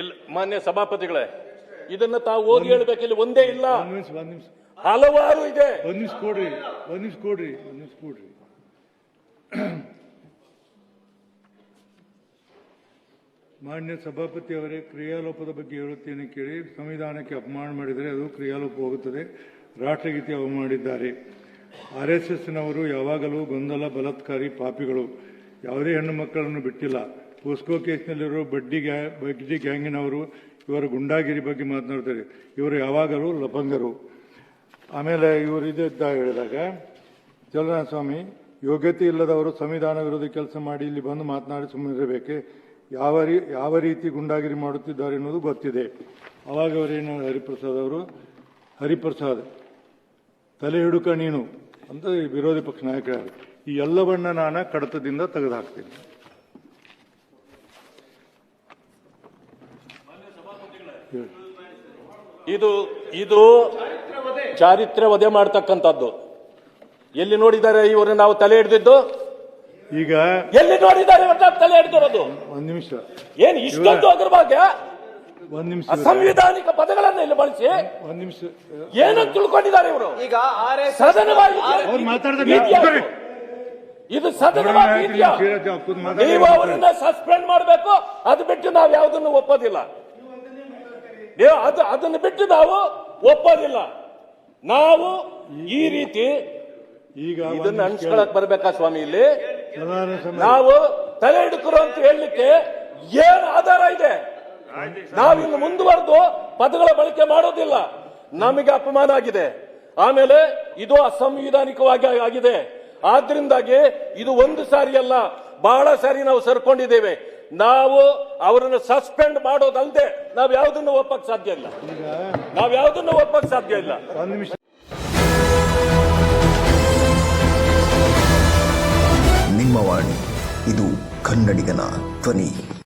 ಇಲ್ಲ ಮಾನ್ಯ ಸಭಾಪತಿಗಳೇ ಇದನ್ನ ತಾವು ಓದಿ ಹೇಳ್ಬೇಕಿಲ್ಲ ಒಂದೇ ಇಲ್ಲ. ಒಂದ್ ನಿಮಿಷ ಒಂದ್ ನಿಮಿಷ. ಹಲವಾರು ಇದೆ. ಒಂದ್ ನಿಮಿಷ ಕೊಡ್ರಿ ಒಂದ್ ನಿಮಿಷ ಕೊಡ್ರಿ ಒಂದ್ ನಿಮಿಷ ಕೊಡ್ರಿ. ಮಾನ್ಯ ಸಭಾಪತಿ ಅವರೇ ಕ್ರಿಯಾಲೋಪದ ಬಗ್ಗೆ ಹೇಳುತ್ತೇನೆ ಕೇಳಿ. ಸಂವಿಧಾನಕ್ಕೆ ಅಪಮಾನ ಮಾಡಿದರೆ ಅದು ಕ್ರಿಯಾಲೋಪ ಹೋಗುತ್ತದೆ. ರಾಷ್ಟ್ರಗೀತೆ ಅವಮಾನಿದ್ದಾರೆ ಆರ್ ಎಸ್ ಎಸ್ನವರು ಯಾವಾಗಲೂ ಗೊಂದಲ ಬಲತ್ಕಾರಿ ಪಾಪಿಗಳು. ಯಾವುದೇ ಹೆಣ್ಣು ಮಕ್ಕಳನ್ನು ಬಿಟ್ಟಿಲ್ಲ. ಪೋಸ್ಕೋ ಕೇಸ್ನಲ್ಲಿರೋ ಬಡ್ಡಿ ಗ್ಯಾ, ಬಡ್ಡಿ ಗ್ಯಾಂಗಿನವರು ಇವರ ಗುಂಡಾಗಿರಿ ಬಗ್ಗೆ ಮಾತನಾಡ್ತಾರೆ. ಇವರು ಯಾವಾಗಲೂ ಲಭಂಗರು ಆಮೇಲೆ ಇವರು ಇದ್ದ ಹೇಳಿದಾಗ, ಚಲನಸ್ವಾಮಿ ಸ್ವಾಮಿ ಯೋಗ್ಯತೆ ಇಲ್ಲದವರು ಸಂವಿಧಾನ ವಿರೋಧಿ ಕೆಲಸ ಮಾಡಿ ಇಲ್ಲಿ ಬಂದು ಮಾತನಾಡಿ ಸುಮ್ಮನಿರಬೇಕೆ. ಯಾವ ರೀ, ಯಾವ ರೀತಿ ಗುಂಡಾಗಿರಿ ಮಾಡುತ್ತಿದ್ದಾರೆ ಎನ್ನುವುದು ಗೊತ್ತಿದೆ. ಅವಾಗ ಅವರೇನು ಹರಿಪ್ರಸಾದ್ ಅವರು, ಹರಿಪ್ರಸಾದ್, ತಲೆ ಹಿಡುಕ ನೀನು ಅಂತ ವಿರೋಧಿ ಪಕ್ಷ ನಾಯಕರು ಈ ಎಲ್ಲವನ್ನ ನಾನು ಕಡತದಿಂದ ತೆಗೆದುಹಾಕ್ತೀನಿ. ಇದು ಇದು ಚಾರಿತ್ರ್ಯ ವಧೆ ಮಾಡ್ತಕ್ಕಂಥದ್ದು. ಎಲ್ಲಿ ನೋಡಿದ್ದಾರೆ ಇವರು ನಾವು ತಲೆ ಹಿಡಿದಿದ್ದು? ಈಗ ಎಲ್ಲಿ ನೋಡಿದ್ದಾರೆ ತಲೆ ಹಿಡಿದಿರೋದು? ಒಂದ್ ನಿಮಿಷ. ಏನ್ ಇಷ್ಟೊಂದು ಅದ್ರ ಬಗ್ಗೆ? ಒಂದ್ ನಿಮಿಷ ಅಸಂವಿಧಾನಿಕ ಪದಗಳನ್ನ ಇಲ್ಲಿ ಬಳಸಿ. ಒಂದ್ ನಿಮಿಷ. ಏನಂತ ತಿಳ್ಕೊಂಡಿದ್ದಾರೆ ಇವರು? ಈಗ ಆರ್ ಸದನವಾಗಿ ಇದು ಸದನವಾಗಿ ನೀವು ಅವರನ್ನ ಸಸ್ಪೆಂಡ್ ಮಾಡಬೇಕು ಅದು ಬಿಟ್ಟು ನಾವು ಯಾವುದನ್ನು ಒಪ್ಪೋದಿಲ್ಲ. ನೀವು ಅದು ಅದನ್ನು ಬಿಟ್ಟು ನಾವು ಒಪ್ಪೋದಿಲ್ಲ. ನಾವು ಈ ರೀತಿ ಈಗ ಇದನ್ನ ಹಂಚ್ಕೊಳಕ್ ಬರ್ಬೇಕಾ ಸ್ವಾಮಿ ಇಲ್ಲಿ ನಾವು ತಲೆ ಹಿಡ್ಕರು ಅಂತ ಹೇಳಲಿಕ್ಕೆ ಏನ್ ಆಧಾರ ಇದೆ? ನಾವು ಇನ್ನು ಮುಂದುವರೆದು ಪದಗಳ ಬಳಕೆ ಮಾಡೋದಿಲ್ಲ. ನಮಗೆ ಅಪಮಾನ ಆಗಿದೆ. ಆಮೇಲೆ ಇದು ಅಸಂವಿಧಾನಿಕವಾಗಿ ಆಗಿದೆ. ಆದ್ರಿಂದಾಗಿ ಇದು ಒಂದು ಸಾರಿ ಅಲ್ಲ ಬಹಳ ಸಾರಿ ನಾವು ಸರ್ಕೊಂಡಿದ್ದೇವೆ. ನಾವು ಅವರನ್ನು ಸಸ್ಪೆಂಡ್ ಮಾಡೋದಲ್ಲದೆ ನಾವು ಯಾವುದನ್ನು ಒಪ್ಪಕ್ ಸಾಧ್ಯ ಇಲ್ಲ. ನಾವ್ ನಾವು ಯಾವುದನ್ನು ಒಪ್ಪಕ್ ಸಾಧ್ಯ ಇಲ್ಲ. ಒಂದ್ ನಿಮಿಷ. ನಿಮ್ಮ ವಾಣಿ ಇದು ಕನ್ನಡಿಗನ ಧ್ವನಿ.